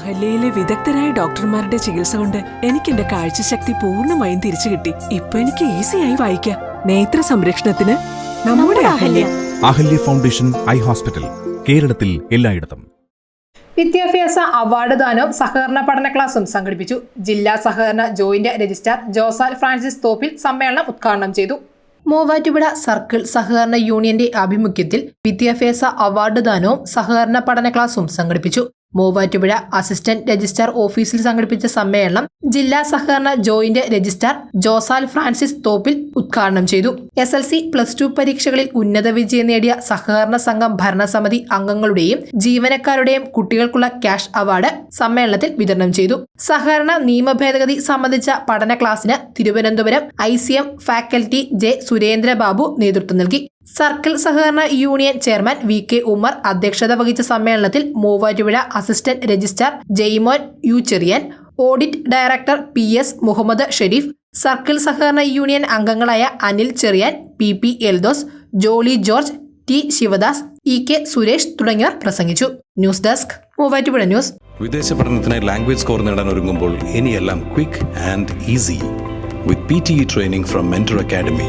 അഹല്യയിലെ വിദഗ്ധരായ ഡോക്ടർമാരുടെ ചികിത്സ കൊണ്ട് എനിക്ക് എന്റെ കാഴ്ചശക്തി പൂർണമായും തിരിച്ചു കിട്ടി. ഇപ്പൊ എനിക്ക് ഈസിയായി വായിക്കാം. നേത്ര സംരക്ഷണത്തിന് നമ്മുടെ Ahalya. Ahalya foundation eye hospital കേരളത്തിൽ എല്ലായിടത്തും. വിദ്യാഭ്യാസ അവാർഡ് ദാനവും സഹകരണ പഠന ക്ലാസും സംഘടിപ്പിച്ചു. ജില്ലാ സഹകരണ ജോയിന്റ് രജിസ്ട്രാർ ജോസാൽ ഫ്രാൻസിസ് തോപ്പിൽ സമ്മേളനം ഉദ്ഘാടനം ചെയ്തു. മൂവാറ്റുപുഴ സർക്കിൾ സഹകരണ യൂണിയന്റെ ആഭിമുഖ്യത്തിൽ വിദ്യാഭ്യാസ അവാർഡ് ദാനവും സഹകരണ പഠന ക്ലാസും സംഘടിപ്പിച്ചു. മൂവാറ്റുപുഴ അസിസ്റ്റന്റ് രജിസ്ട്രാർ ഓഫീസിൽ സംഘടിപ്പിച്ച സമ്മേളനം ജില്ലാ സഹകരണ ജോയിന്റ് രജിസ്ട്രാർ ജോസാൽ ഫ്രാൻസിസ് തോപ്പിൽ ഉദ്ഘാടനം ചെയ്തു. S L C plus two പരീക്ഷകളിൽ ഉന്നത വിജയം നേടിയ സഹകരണ സംഘം ഭരണസമിതി അംഗങ്ങളുടെയും ജീവനക്കാരുടെയും കുട്ടികൾക്കുള്ള ക്യാഷ് അവാർഡ് സമ്മേളനത്തിൽ വിതരണം ചെയ്തു. സഹകരണ നിയമ ഭേദഗതി സംബന്ധിച്ച പഠന ക്ലാസ്സിന് Thiruvananthapuram I faculty J Surendrababu നേതൃത്വം നൽകി. സർക്കിൾ സഹകരണ union chairman V K Ummer അധ്യക്ഷത വഹിച്ച സമ്മേളനത്തിൽ Muvattupuzha assistant registrar Jaimon U Cherian audit director P S Muhammad Sherif circle സഹകരണ യൂണിയൻ അംഗങ്ങളായ Anil Cheriyan P P Eldhos Jolly George T Sivadas E K Suresh തുടങ്ങിയവർ പ്രസംഗിച്ചു. News desk Muvattupuzha news. വിദേശ പഠനത്തിനായി language score നേടാൻ ഒരുങ്ങുമ്പോൾ ഇനിയെല്ലാം quick and easy. With P T E training from mentor academy